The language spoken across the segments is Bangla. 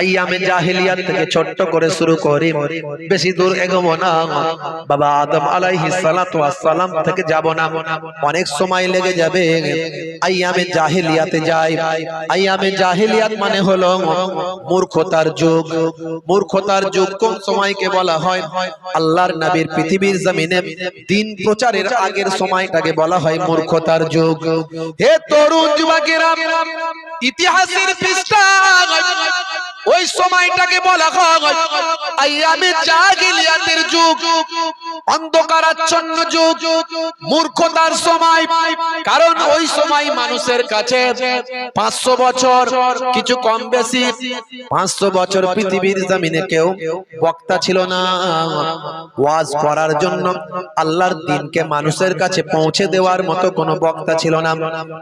আইয়ামে জাহিলিয়াত থেকে ছোট্ট করে শুরু করি। বেশি দূর এগোবো না। বাবা আদম আলাইহিস সালাতু ওয়াসসালাম থেকে যাব না। অনেক সময় লেগে যাবে। আইয়ামে জাহিলিয়াতে যাই। আইয়ামে জাহিলিয়াত মানে হলো মূর্খতার যুগ। মূর্খতার যুগ কোন সময়কে বলা হয়? আল্লাহর নবীর পৃথিবীর জমিনে দিন প্রচারের আগের সময়টাকে বলা হয় মূর্খতার যুগ। হে তরুণ যুবকেরা, ইতিহাসের পৃষ্ঠা ওই সময়টাকে বলা হয় আইয়ামে জাহিলিয়াতের যুগ, অন্ধকারাচ্ছন্ন যুগ, মূর্খতার সময়। কারণ ওই সময় মানুষের কাছে পাঁচশো বছর, কিছু কম বেশি, পাঁচশো বছর পৃথিবীর জমিনে কেউ বক্তা ছিল না। ওয়াজ করার জন্য আল্লাহর দিনকে মানুষের কাছে পৌঁছে দেওয়ার মতো কোনো বক্তা ছিল না।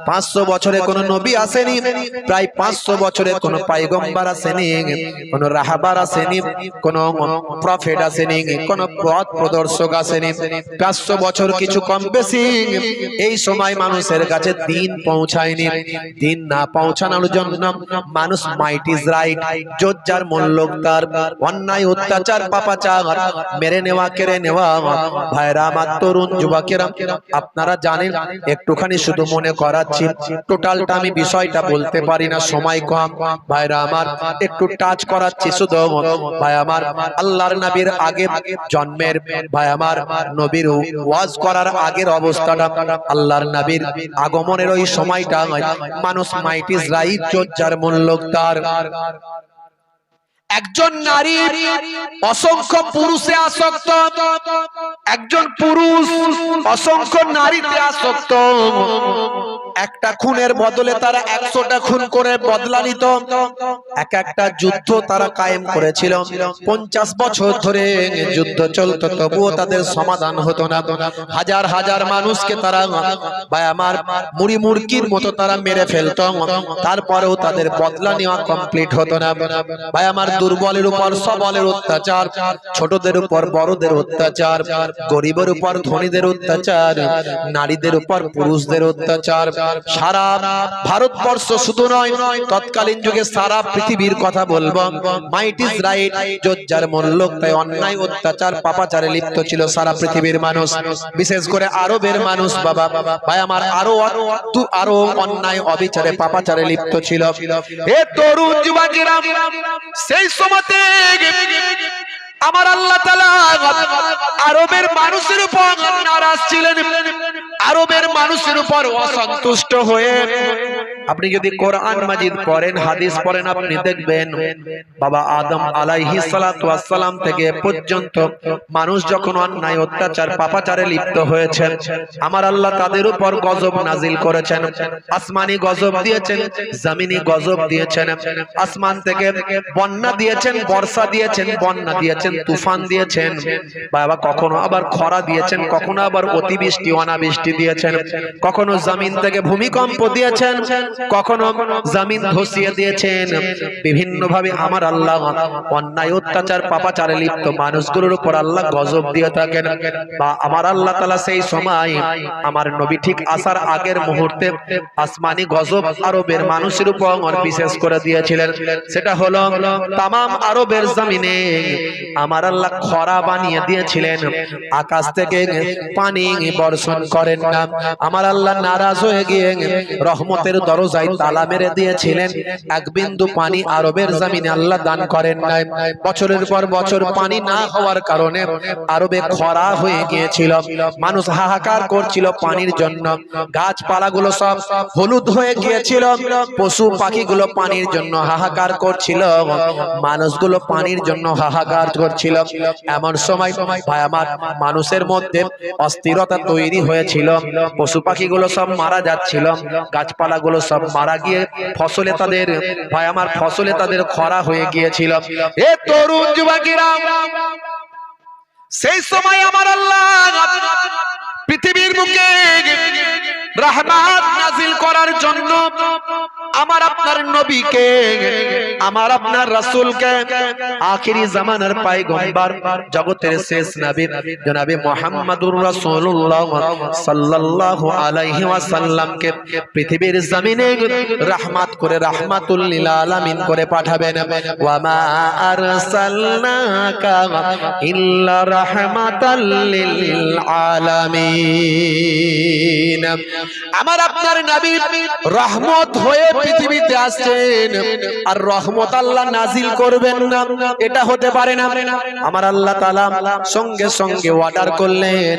পাঁচশো বছরে কোনো নবী আসেনি, প্রায় পাঁচশো বছরে কোনো পাইগম্বার আসেনি। কোনো রাহাবার আসেনি, কোনো প্রফেট আসেনি, কোনো পথ প্রদর্শক আসেনি। পাঁচশো বছর কিছু কম বেশি। এই সময় মানুষের কাছে দিন পৌঁছায়নি। দিন না পৌঁছানোর জন্য মানুষ মাইট ইজ রাইট যোজ্জার মূল্যক তার অন্যায়, অত্যাচার, পাপাচার, মেরে নেওয়া, কেড়ে নেওয়া। ভাইরা, আমার তরুণ যুবকেরা, আপনারা জানেন, একটুখানি শুধু মনে করাচ্ছি টোটালটা আমি বিষয়টা বলতে পারি না, সময় কম। ভাইরা, আমার একটু টাচ করাচ্ছি। শুধু ভাই, আমার আল্লাহর নবীর আগে জন্মের, ভাই, আমার নবীর ওয়াজ করার আগের অবস্থাটা আল্লাহর নবীর আগমনের ওই সময়টা মানুষ মাইট ইজ রাইট যোজ্জার মূল্যক তার। একজন নারী অসংখ্য পুরুষে আসক্ত, একজন পুরুষ অসংখ্য নারীতে আসক্ত। একটা খুনের বদলে তারা একশোটা খুন করে বদলা নিত। এক একটা যুদ্ধ তারা কায়েম করেছিল। পঞ্চাশ বছর ধরে যুদ্ধ চলতো, তবুও তাদের সমাধান হতো না। হাজার হাজার মানুষকে তারা ভাই আমার মুড়ি মুরগির মতো তারা মেরে ফেলতো। তারপরেও তাদের বদলা নেওয়া কমপ্লিট হতো না। ভাই আমার দুর্বলের উপর, সবলের অত্যাচার, ছোটদের উপর, বড়দের অত্যাচার, গরিবের উপর, ধনীদের অত্যাচার, নারীদের উপর, পুরুষদের অত্যাচার। সারা ভারতবর্ষ শুধু নয়, তৎকালীন যুগে সারা পৃথিবীর কথা বলব। মাইট ইজ রাইট যোজ্জার মূল্যক তাই অন্যায়, অত্যাচার, পাপাচারে লিপ্ত ছিল সারা পৃথিবীর মানুষ। বিশেষ করে আরবের মানুষ, বাবা। ভাই, আমার আরও আরও অন্যায়, অবিচারে, পাপাচারে লিপ্ত ছিল। হে তরুণ যুবকেরা, সেই সময়তে আমার আল্লাহ তাআলা আরবের মানুষের উপর নারাজ ছিলেন। আরবের মানুষের উপর অসন্তুষ্ট হয়ে আপনি যদি কোরআন মাজিদ পড়েন হাদিস পড়েন আপনি দেখবেন বাবা আদম আলাইহিস সালাতু ওয়াসসালাম থেকে পর্যন্ত মানুষ যখন অন্যায় অত্যাচার পাপাচারে লিপ্ত হয়েছেন আমার আল্লাহ তাদের উপর গজব নাজিল করেছেন আসমানি গজব দিয়েছেন জমিনি গজব দিয়েছেন আসমান থেকে বন্যা দিয়েছেন বর্ষা দিয়েছেন বন্যা দিয়েছেন তুফান দিয়েছেন বাবা কখনো আবার খরা দিয়েছেন কখনো আবার অতিবৃষ্টি অনাবৃষ্টি দিয়েছেন কখনো জমিন থেকে ভূমিকম্প দিয়েছেন কখনো জমিন ধসিয়ে দিয়েছেন। বিভিন্ন ভাবে আমার আল্লাহ অন্যায়, অত্যাচার, পাপাচারে লিপ্ত মানুষগুলোর উপর আল্লাহ গজব দিয়ে থাকেন। বা আমার আল্লাহ তালা সেই সময় আমার নবী ঠিক আসার আগের মুহূর্তে আসমানি গজব আরবের মানুষের উপর বিশেষ করে দিয়েছিলেন। সেটা হলো তামাম আরবের জামিনে আমার আল্লাহ খরা বানিয়ে দিয়েছিলেন। আকাশ থেকে পানি বর্ষণ করেন না। আমার আল্লাহ নারাজ হয়ে গিয়ে রহমতের দরজায় তালা মেরে দিয়েছিলেন। এক বিন্দু পানি আরবের জমিনে আল্লাহ দান করেন নাই। বছরের পর বছর পানি না হওয়ার কারণে আরবে খরা হয়ে গিয়েছিল। মানুষ হাহাকার করছিল পানির জন্য। গাছপালাগুলো সব হলুদ হয়ে গিয়েছিল। পশু পাখিগুলো পানির জন্য হাহাকার করছিল। মানুষগুলো পানির জন্য হাহাকার করছিল। এমন সময় ভাই আমার মানুষের মধ্যে অস্থিরতা তৈরি হয়েছিল। পশু পাখিগুলো সব মারা যাচ্ছিল। গাছপালাগুলো সব মারা গিয়ে ফসলে তাদের, ভাই আমার ফসলে তাদের খরা হয়ে গিয়েছিল। এ তরুণ যুবকেরা, সেই সময় আমার আল্লাহ পৃথিবীর মুখে রহমান নাজিল করার জন্য আমার আপনার নবীকে, আমার আপনার রাসূলকে, আখিরি জামানার পায়গম্বর, জগতের শেষ নবী জনাবে মুহাম্মাদুর রাসূলুল্লাহ সাল্লাল্লাহু আলাইহি ওয়াসাল্লামকে পৃথিবীর জমিনে রাহমাত করে, রাহমাতুল লিল আলামিন করে পাঠাবেন। ওয়া মা আরসালনাকা ইল্লা রাহমাতাল লিল আলামিন। আমার আপনার নবী রহমত হয়ে পৃথিবীতে আসছেন, আর রহমত আল্লাহ নাজিল করবেন না, এটা হতে পারে না। আমার আল্লাহ তাআলা সঙ্গে সঙ্গে অর্ডার করলেন,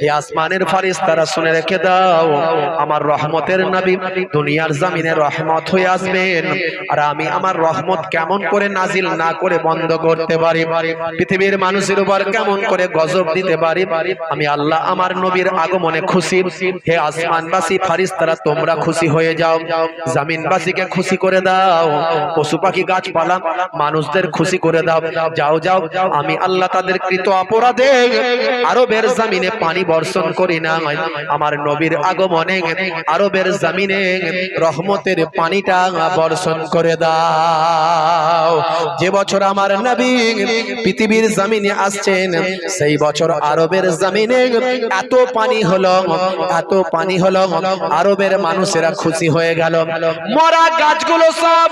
হে আসমানের ফারিস্তারা শুনে রেখে দাও, আমার রহমতের নবী দুনিয়ার জমিনে রহমত হয়ে আসবেন, আর আমি আমার রহমত কেমন করে নাজিল না করে বন্ধ করতে পারি, পৃথিবীর মানুষের উপর কেমন করে গজব দিতে পারি, আমি আল্লাহ আমার নবীর আগমনে খুশি। হে আসমানবাসী ফারিস্তারা তোমরা খুশি হয়ে যাও। জামিনবাসীকে খুশি করে দাও, পশু পাখি গাছপালা মানুষদের খুশি করে দাও। যাও যাও, আমি আল্লাহ তাদের কৃত অপরাধে আরবের জামিনে পানি বর্ষণ করি না আমার নবীর আগমনে আরবের জামিনে রহমতের পানিটা বর্ষণ করে দাও। যে বছর আমার নবী পৃথিবীর জমিনে আসছেন, সেই বছর আরবের জমিনে এত পানি হলো, এত পানি হলো, আরবের মানুষেরা খুশি হয়ে গেল। মরা গাছগুলো সব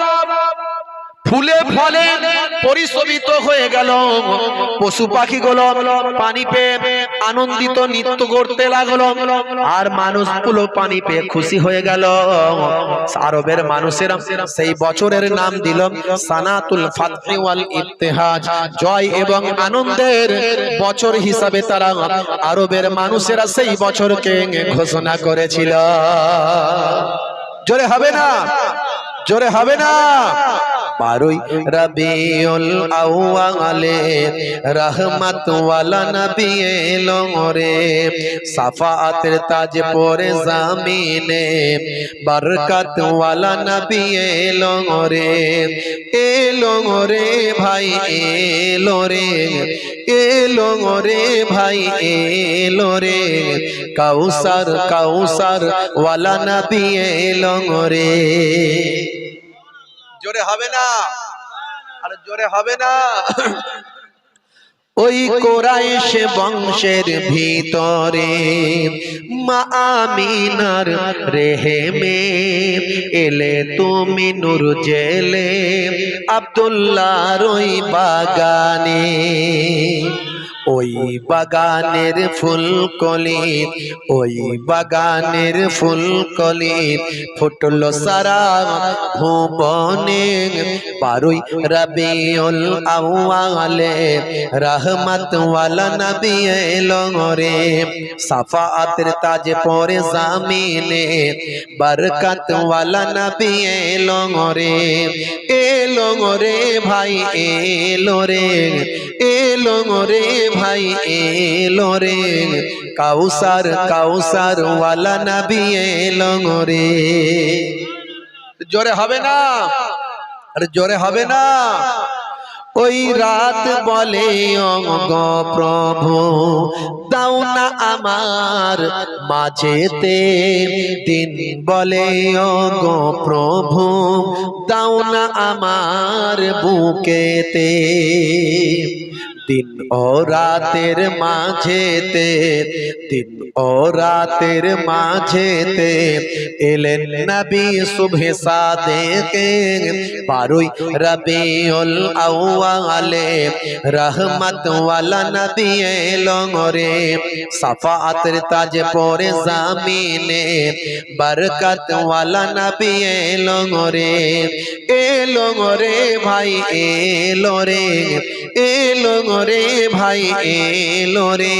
ফুলে ফলে পরিশোভিত হয়ে গেল। পশু পাখিগুলো পানি পেয়ে আনন্দিত নৃত্য করতে লাগল। আর মানুষগুলো পানি পেয়ে খুশি হয়ে গেল। আরবের মানুষেরা সেই বছরের নাম দিল সানাতুল ফাতহি ওয়াল ইত্তেহাজ। জয় এবং আনন্দের বছর হিসাবে তারা আরবের মানুষেরা সেই বছরকে ঘোষণা করেছিল। জোরে হবে না? জোরে হবে না? বারোই রবিউল আউয়ালে রহমত ওয়ালা নবী এলো রে সাফাতের তাজ পরে জামিনে বরকত ওয়ালা নবী এলো রে এলো রে ভাই, এলো রে এলো রে ভাই, এলো রে কাউসার কাউসার ওয়ালা নবী এলো রে জোরে হবে না। আর জোরে হবে না। ওই কোরাইশ বংশের ভিতরে মা আমিনার রেহেমে এলে তুমি নূর জেলে আব্দুল্লাহর ওই বাগানে। ওই বাগানের ফুলকলি ওই বাগানের ফুলকলি ফুটল সারা ভুবনে বারুই রবিউল আউয়ালে, রহমত ওয়ালা নবী এলো রে সাফাতের তাজ পরে জামিনে বরকত ওয়ালা নবী এলো রে এলো রে ভাই, এলো রে এলো রে ভাই এলো রে। কাউসার কাউসার ওয়ালা নবী এলো রে। জোরে হবে না? আরে জোরে হবে না। ওই রাত বলে, অঙ্গ প্রভু, দাও না আমার মাঝেতে। দিন বলে, অঙ্গ প্রভু, দাও না আমার বুকেতে। দিন ও রাতের মাঝেতে দিন ও রাতের মাঝেতে এলেন নবী সুবহে সাদেকে বারুই রবিউল আউয়ালে রহমত ওয়ালা নবী এলো রে, সাফাতের তাজ পরে জামিনে বরকত ওয়ালা নবী এলো রে এলো রে ভাই, এলো রে, এলো রে ভাই এলো রে।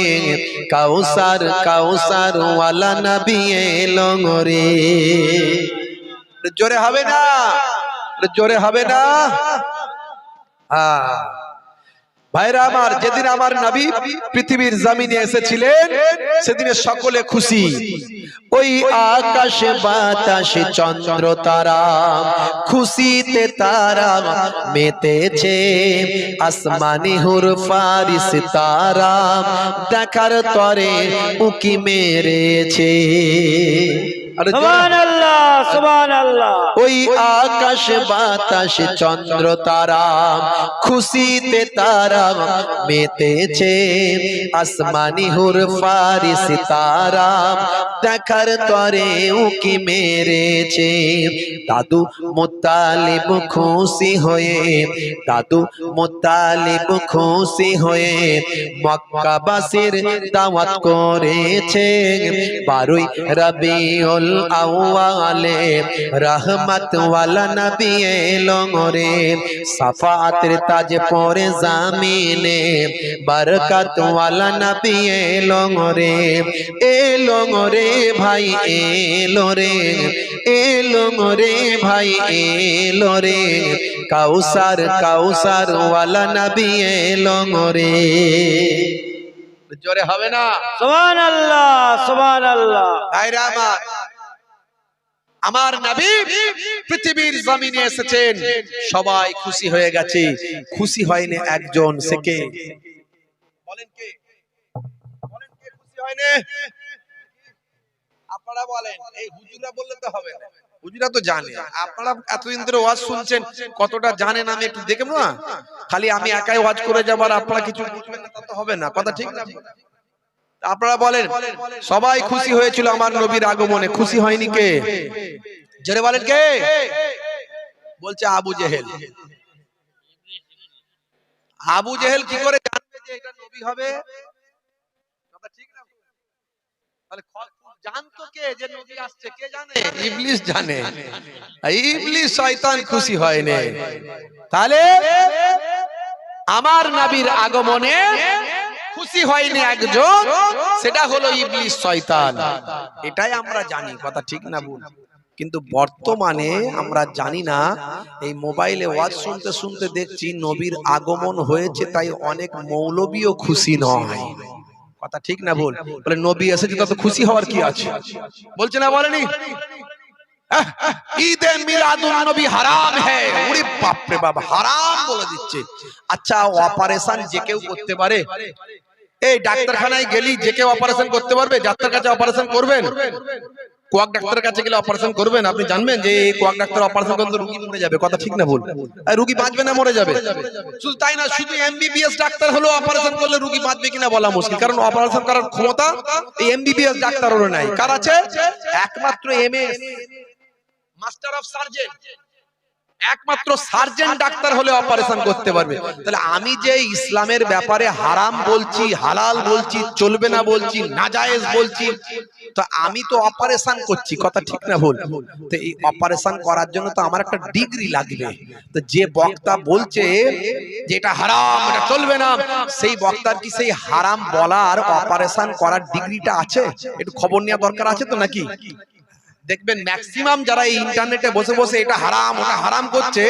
কাউসার কাউসার ওয়ালা নবী এলো রে। জোরে হবে না? জোরে হবে না? হ্যাঁ ভাইরা আমার যেদিন আমার নবী পৃথিবীর জমিনে এসেছিলেন সেদিনে সকলে খুশি। ওই আকাশে বাতাসে চন্দ্র তারা খুশিতে তারা মেতেছে। আসমানি হুর ফারিস তারা দেখার তরে উকি মেরেছে। ওই আকাশ বাতাস চন্দ্র তারা খুশিতে তারা মেতেছে। আসমানি হুর ফারিস তারা দেখার তরে উকি মেরেছে। দাদু মোতালিব খুশি হয়ে দাদু মোতালিব খুশি হয়ে মক্কাবাসীর দাওয়াত করেছে বারুই রবিউল আউয়ালে রহমত ওয়ালা নবী এলো রে সাফাতের তাজ পরে জামিনে বরকত ওয়ালা নবী এলো রে এলো রে ভাই এলো রে এলো রে ভাই এলো রে কাউসার কাউসার ওয়ালা নবী এলো রে জোরে হবে না? সুবহান আল্লাহ সুবহান আল্লাহ ভাইরা আমার আমার নবী পৃথিবীর জমিনে এসেছেন। সবাই খুশি হয়ে গেছে। খুশি হয়নি একজন, সে কে? বলেন কে? বলেন কে খুশি হয়নি? আপনারা বলেন, এই হুজুরা বললে তো হবে না। হুজুরা তো জানে। আপনারা এতদিন ধরে ওয়াজ শুনছেন, কতটা জানেন আমি একটু দেখে না খালি আমি একাই ওয়াজ করে যাবার আপনারা কিছু বুঝবেন না, তা তো হবে না। কথা ঠিক না? আপনারা বলেন সবাই খুশি হয়েছিল আমার নবীর আগমনে। খুশি হয়নি কে? জোরে বলেন কে? বলছে আবু জেহেল। আবু জেহেল কি করে জানবে যে এটা নবী হবে? কথা ঠিক না? তাহলে জানতো কে যে নবী আসছে? কে জানে? ইবলিস জানে। ইবলিস শয়তান খুশি হয়নি। তাহলে আমার নবীর আগমনে খুশি হয়নি একজন, সেটা হলো ইবলিস শয়তান। এটাই আমরা জানি, কথা ঠিক না ভুল। কিন্তু বর্তমানে আমরা জানি না, এই মোবাইলে ওয়াজ শুনতে শুনতে দেখছি নবীর আগমন হয়েছে, তাই অনেক মৌলবীও খুশি নয়। কথা ঠিক না ভুল? বলে, নবী এসেছে, তত খুশি হওয়ার কি আছে? বলছে, না, বলেনি? ঈদে মিলাদুন নবী হারাম হ্যাঁ ওরে বাপ, হারাম বলে দিচ্ছে। আচ্ছা অপারেশন যে কেউ করতে পারে। এই ডাক্তারখানায় গেলি, যে কেউ অপারেশন করতে পারবে ডাক্তার কাছে অপারেশন করবেন? কাছে গেলে অপারেশন করবেন? আপনি জানবেন যে এই কোয়াক ডাক্তার অপারেশন করলে রুগী মরে যাবে, কথা ঠিক না ভুল। রুগী বাঁচবে না, মরে যাবে। শুধু তাই না, শুধু এমবিবিএস ডাক্তার হলো অপারেশন করলে রুগী বাঁচবে কিনা বলা মুশকিল, কারণ অপারেশন করার ক্ষমতা এমবিবিএস ডাক্তারেরও নাই। কার আছে? একমাত্র এমএস মাস্টার অফ সার্জেন একমাত্র সার্জেন ডাক্তার হলে অপারেশন করতে পারবে। তাহলে আমি যে ইসলামের ব্যাপারে হারাম বলছি হালাল বলছি চলবে না বলছি নাজায়েজ বলছি তো আমি তো অপারেশন করছি। কথা ঠিক না ভুল। তো এই অপারেশন করার জন্য তো আমার একটা ডিগ্রি লাগবে। তো যে বক্তা বলছে যে এটা হারাম এটা চলবে না সেই বক্তার কি সেই হারাম বলার অপারেশন করার ডিগ্রিটা আছে? একটু খবর নেওয়া দরকার আছে তো নাকি? দেখবেন ম্যাক্সিমাম যারা এই ইন্টারনেটে বসে বসে এটা হারাম ওটা হারাম করছে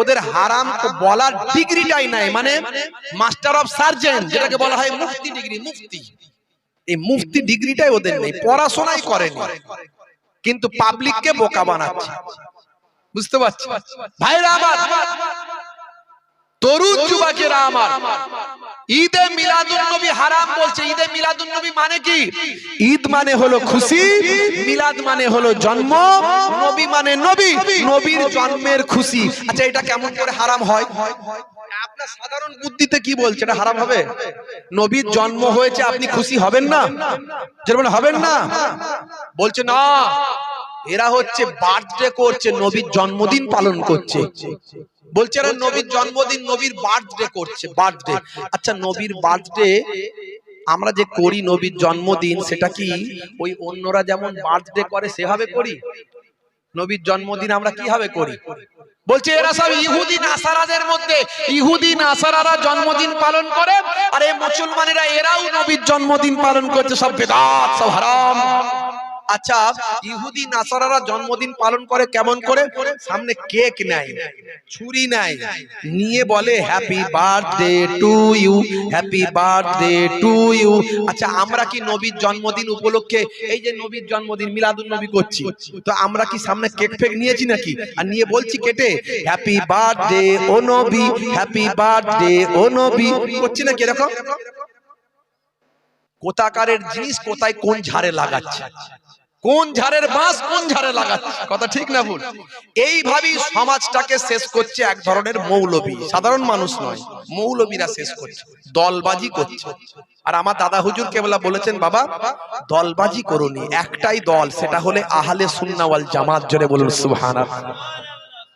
ওদের হারাম তো বলার ডিগ্রিটাই নাই মানে মাস্টার অফ সার্জন যেটাকে বলা হয় মুফতি ডিগ্রি মুফতি এই মুফতি ডিগ্রিটাই ওদের নেই পড়াশোনাই করেনি। কিন্তু পাবলিককে বোকা বানাচ্ছে। বুঝতে পারছি ভাইরা আমার তরুণ যুবকেরা আমার। ঈদে মিলাদুন নবী হারাম বলছে। ঈদে মিলাদুন নবী মানে কি? ঈদ মানে হলো খুশি, মিলাদ মানে হলো জন্ম, নবী মানে নবী, নবীর জন্মের খুশি। আচ্ছা এটা কেমন করে হারাম হয়? আপনার সাধারণ বুদ্ধিতে কি বলছে? এটা হারাম হবে? নবীর জন্ম হয়েছে, আপনি খুশি হবেন না? যেরকম হবেন না? বলছে, না। এরা হচ্ছে বার্থডে করছে, নবীর জন্মদিন পালন করছে। বলছে এরা নবীর জন্মদিন নবীর বার্থডে করছে বার্থডে আচ্ছা নবীর বার্থডে আমরা যে করি নবীর জন্মদিন সেটা কি ওই অন্যরা যেমন বার্থডে করে সেভাবে করি নবীর জন্মদিন আমরা কীভাবে করি? বলছে এরা সব ইহুদি নাসারাদের মধ্যে ইহুদি নাসারারা জন্মদিন পালন করে আর এই মুসলমানেরা এরাও নবীর জন্মদিন পালন করছে সব বেদাত সব হারাম। আচ্ছা ইহুদি নাসারারা জন্মদিন পালন করে কেমন করে? সামনে কেক নেয়, ছুরি নেয়, নিয়ে বলে happy birthday to you happy birthday to you আচ্ছা আমরা কি নবীর জন্মদিন উপলক্ষে, এই যে নবীর জন্মদিন, মিলাদুন নবী করছি, তো আমরা কি সামনে কেক ফেক নিয়েছি নাকি? আর নিয়ে বলছি কেটে হ্যাপি বার্থডে ও নবী হ্যাপি বার্থডে ও নবী। করছি নাকি এরকম? কোথাকারের জিনিস কোথায় কোন ঝাড়ে লাগাচ্ছে? কোন ঝাড়ের বাঁশ কোন ঝাড়ে লাগাচ্ছে কথা ঠিক না ভুল? এইভাবেই সমাজটাকে শেষ করছে এক ধরনের মৌলবী। সাধারণ মানুষ নয়, মৌলবীরা শেষ করছে। দলবাজি করছে। আর আমার দাদা হুজুর কেবলা বলেছেন, বাবা, দলবাজি করুনি, একটাই দল, সেটা হলে আহলে সুন্নাওয়াল জামাত। জোরে বলুন, সুবহানাল্লাহ।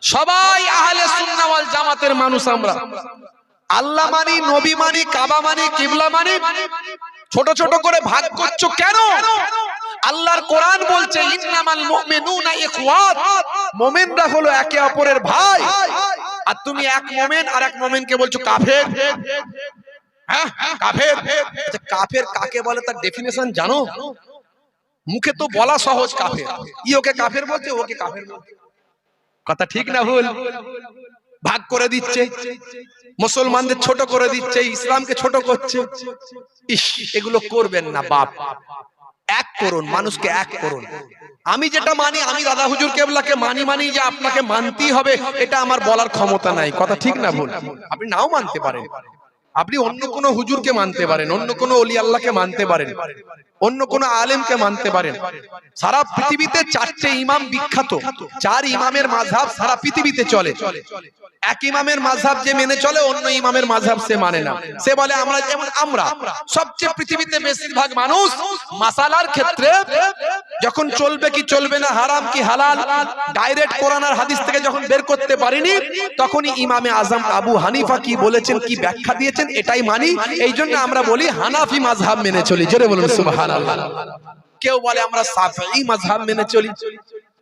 সবাই আহলে সুন্নাওয়াল জামাতের মানুষ আমরা। আল্লাহ মানি, নবী মানি, কাবা মানি, কিবলা মানি। ছোট ছোট করে ভাগ করছ কেন? আল্লাহর কোরআন বলছে ইন্নামাল মুমিনুনা ইখওয়াত। মুমিনরা হলো একে অপরের ভাই। আর তুমি এক মুমিন আর এক মুমিনকে বলছো কাফের। হ্যাঁ? কাফের? আচ্ছা, কাফের কাকে বলে তার ডেফিনেশন জানো? মুখে তো বলা সহজ কাফের। ই ওকে কাফের বলছে ওকে কাফের বলছে। কথা ঠিক না ভুল? ভাগ করে দিচ্ছে। মুসলমানদের ছোট করে দিচ্ছে, ইসলামকে ছোট করছে। এগুলো করবেন না, বাপ। এক করুন, মানুষকে এক করুন। আমি যেটা মানি, আমি দাদা হুজুর কেবলাকে মানি মানি যে আপনাকে মানতেই হবে, এটা আমার বলার ক্ষমতা নাই। কথা ঠিক না ভুল? আপনি নাও মানতে পারেন। আপনি অন্য কোন হুজুরকে মানতে পারেন অন্য কোন অলি আল্লাহকে মানতে পারেন অন্য কোন আলেমকে মানতে পারেন। সারা পৃথিবীতে চারটে ইমাম বিখ্যাত চার ইমামের মাঝহাব সারা পৃথিবীতে চলে। এক ইমামের মাঝহাব যে মেনে চলে অন্য ইমামের মাঝহাব সে মানে না। সে বলে আমরা যেমন আমরা সবচেয়ে পৃথিবীতে বেশিরভাগ মানুষ মাসালার ক্ষেত্রে যখন চলবে কি চলবে না হারাম কি হালাল ডাইরেক্ট কোরআন আর হাদিস থেকে যখন বের করতে পারিনি তখনই ইমামে আজম আবু হানিফা কি বলেছেন কি ব্যাখ্যা দিয়েছেন এটাই মানি। এই জন্য আমরা বলি, হানাফি মাঝহাব মেনে চলি। জোরে বলুন, সুবহানাল্লাহ। কেউ বলে, আমরা সাফি মাঝহাব মেনে চলি।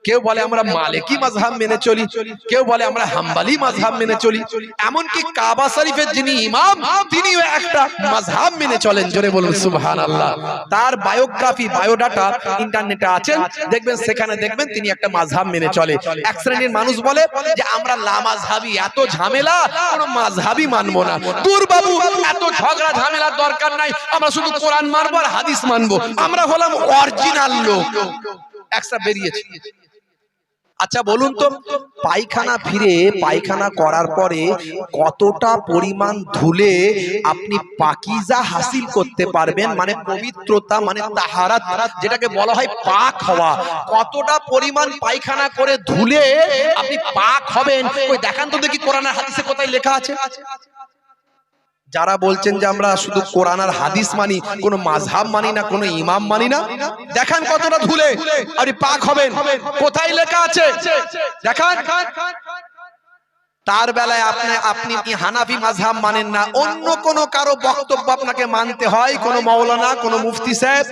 কেউ বলে আমরা মালিকি মাযহাব মেনে চলি কেউ বলে আমরা হাম্বালি মাযহাব মেনে চলি এমনকি কাবা শরীফের যিনি ইমাম তিনিও একটা মাযহাব মেনে চলেন জোরে বলুন সুবহানাল্লাহ। তার বায়োগ্রাফি বায়োডাটা ইন্টারনেটে আছেন দেখবেন সেখানে দেখবেন তিনি একটা মাযহাব মেনে চলে। এক শ্রেণির মানুষ বলে যে আমরা লা মাযহাবি এত ঝামেলা কোনো মাযহাবই মানবো না। দূর বাবু এত ঝগড়া ঝামেলার দরকার নাই আমরা শুধু কোরআন মানবো আর হাদিস মানবো। আমরা হলাম অরিজিনাল লোক। একটা বেরিয়েছে। আচ্ছা বলুন তো, পায়খানা ফিরে পায়খানা করার পরে কতটা পরিমাণ ধুলে আপনি পাকিজা হাসিল করতে পারবেন? মানে পবিত্রতা মানে তাহারা তাহারাত, যেটাকে বলা হয় পাক হওয়া। কতটা পরিমাণ পায়খানা করে ধুলে আপনি পাক হবেন? ওই দেখান তো দেখি কোরআনের হাদিসে কোথায় লেখা আছে। যারা বলছেন যে আমরা শুধু কোরআন আর হাদিস মানি, কোনো মাঝহাব মানি না, কোনো ইমাম মানি না, দেখান কতটা ধুলে আপনি পাক হবেন, কোথায় লেখা আছে? দেখান। তার বেলায় আপনি আপনি কি হানাফি মাঝহাব মানেন না? অন্য কোন কারও বক্তব্য আপনাকে মানতে হয়? কোন মৌলানা কোন মুফতি সাহেব?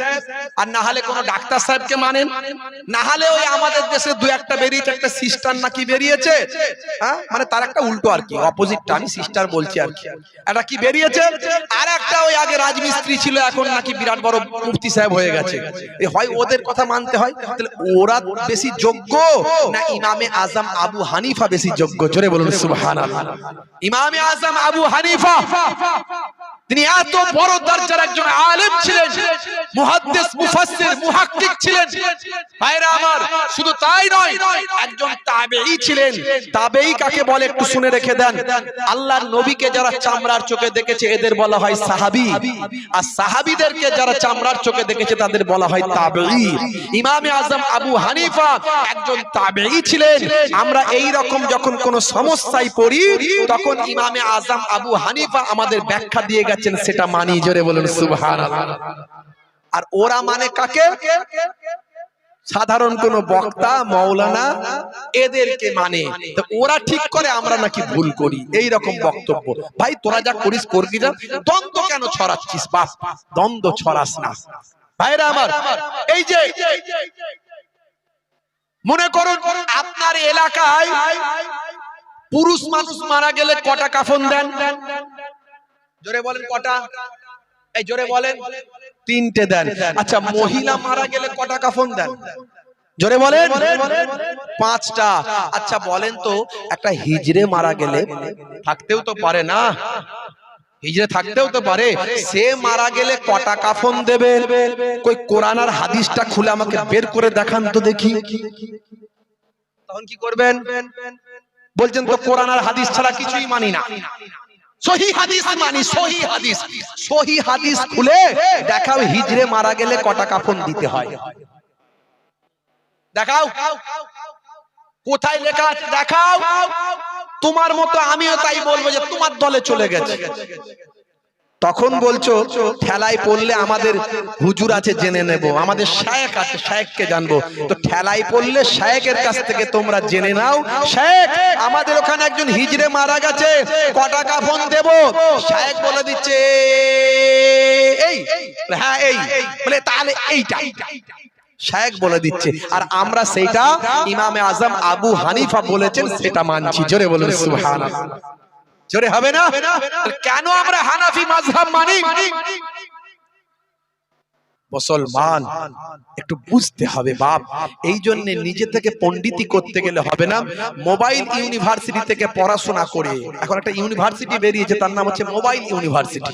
আর না হলে কোন ডাক্তার সাহেবকে মানেন? না হলে ওই আমাদের দেশে দু একটা বেরিয়েছে, একটা সিস্টার নাকি বেরিয়েছে। হ্যাঁ? মানে তার একটা উল্টো আর কি অপোজিটটা আমি সিস্টার বলছি আর কি। একটা কি বেরিয়েছে? আর একটা ওই আগে রাজমিস্ত্রি ছিল, এখন নাকি বিরাট বড় মুফতি সাহেব হয়ে গেছে। হয় ওদের কথা মানতে হয়? তাহলে ওরা বেশি যোগ্য? না ইমামে আজম আবু হানিফা বেশি যোগ্য? জোরে বলুন সুবহানাল্লাহ ইমামে আজম আবু হানিফা তিনি এত বড় দরজার একজন আলেম ছিলেন, মুহাদ্দিস, মুফাসসির, মুহাক্কিক ছিলেন। ভাইরা আমার, শুধু তাই নয়, একজন তাবেঈ ছিলেন। তাবেঈ কাকে বলে একটু শুনে রেখে দেন। আল্লাহর নবীকে যারা চামড়ার চোখে দেখেছে, এদের বলা হয় সাহাবী। আর সাহাবীদেরকে যারা চামড়ার চোখে দেখেছে, তাদের বলা হয় তাবেঈ। ইমামে আজম আবু হানিফা একজন তাবেঈ ছিলেন। আমরা এই রকম যখন কোন সমস্যায় পড়ি, তখন ইমামে আজম আবু হানিফা আমাদের ব্যাখ্যা দিয়ে গেছেন সেটা মানি, জোরে বলুন, সুবহানাল্লাহ। আর ওরা মানে কাকে? সাধারণ কোন বক্তা মৌলানা এদেরকে মানে। ওরা ঠিক করে, আমরা নাকি ভুল করি। এই রকম বক্তব্য। ভাই, তোরা যা করিস, করবি না? দ্বন্দ্ব কেন ছড়াচ্ছিস বাস দ্বন্দ্ব ছড়াস না। ভাইরা আমার, এই যে, মনে করুন, আপনার এলাকায় পুরুষ মানুষ মারা গেলে কটা কাফন দেন? জোরে বলেন কটা? এই জোরে বলেন। তিনটে দেন। আচ্ছা মহিলা মারা গেলে কটা কাফন দেন? জোরে বলেন। পাঁচটা। আচ্ছা বলেন তো একটা হিজড়ে মারা গেলে থাকতেও তো পারে না। হিজড়ে থাকতেও তো পারে। সে মারা গেলে কটা কাফন দেবে কই কোরআন আর হাদিসটা খুলে আমাকে বের করে দেখান তো দেখি। তখন কি করবেন? বলছেন তো কোরআন আর হাদিস ছাড়া কিছুই মানি না। খুলে দেখাও হিজড়ে মারা গেলে কটা দিতে হয়। দেখাও। কোথায় লেখা দেখাও। তোমার মতো আমিও তাই বলব যে তোমার দলে চলে গেছে। তখন বলছো, ঠেলায় পড়লে আমাদের হুজুর আছে, জেনে নেব। আমাদের শায়েক আছে, শায়েককে জানব। তো ঠেলায় পড়লে শায়েকের কাছ থেকে তোমরা জেনে নাও, শায়েক, আমাদের ওখানে একজন হিজড়ে মারা গেছে ক টাকা ফোন দেব? শায়েক বলে দিচ্ছে, এই হ্যাঁ এই। বলে, তাহলে এইটা। শায়েক বলে দিচ্ছে, আর আমরা সেইটা ইমামে আজম আবু হানিফা বলেছেন, সেটা মানছি। জোরে বলুন, সুবহানাল্লাহ। জোরে হবে না? কেন আমরা হানাফি মাযহাব মানি? মুসলমান একটু বুঝতে হবে বাপ। এই জন্য নিজে থেকে পণ্ডিতি করতে গেলে হবে না। মোবাইল ইউনিভার্সিটি থেকে পড়াশোনা করে। এখন একটা ইউনিভার্সিটি বেরিয়েছে তার নাম হচ্ছে মোবাইল ইউনিভার্সিটি।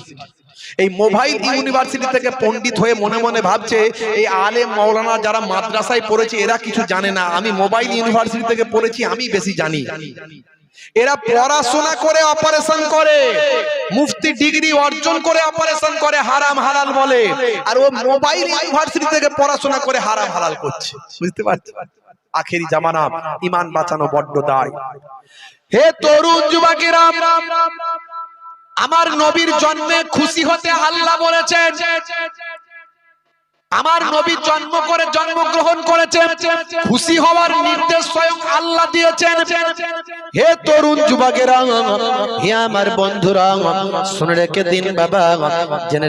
এই মোবাইল ইউনিভার্সিটি থেকে পণ্ডিত হয়ে মনে মনে ভাবছে এই আলেম মৌলানা যারা মাদ্রাসায় পড়েছে এরা কিছু জানে না। আমি মোবাইল ইউনিভার্সিটি থেকে পড়েছি আমি বেশি জানি। এরা পড়াশোনা করে অপারেশন করে। মুফতি ডিগ্রি অর্জন করে অপারেশন করে, হারাম হালাল বলে। আর ও মোবাইল ইউনিভার্সিটি থেকে পড়াশোনা করে, হারাম হালাল করছে। বুঝতে পারছ? আখেরি জামানা, ইমান বাঁচানো বড্ড দায়। হে তরুণ যুবকেরা, আমার নবীর জন্মে খুশি হতে আল্লাহ বলেছেন আমার নবী জন্ম করে জন্মগ্রহণ করেছেন খুশি হওয়ার নির্দেশ স্বয়ং আল্লাহ দিয়েছেন। হে তরুণ যুবকেরা, হে আমার বন্ধুরা, শুনে রেখে দিন বাবা, জেনে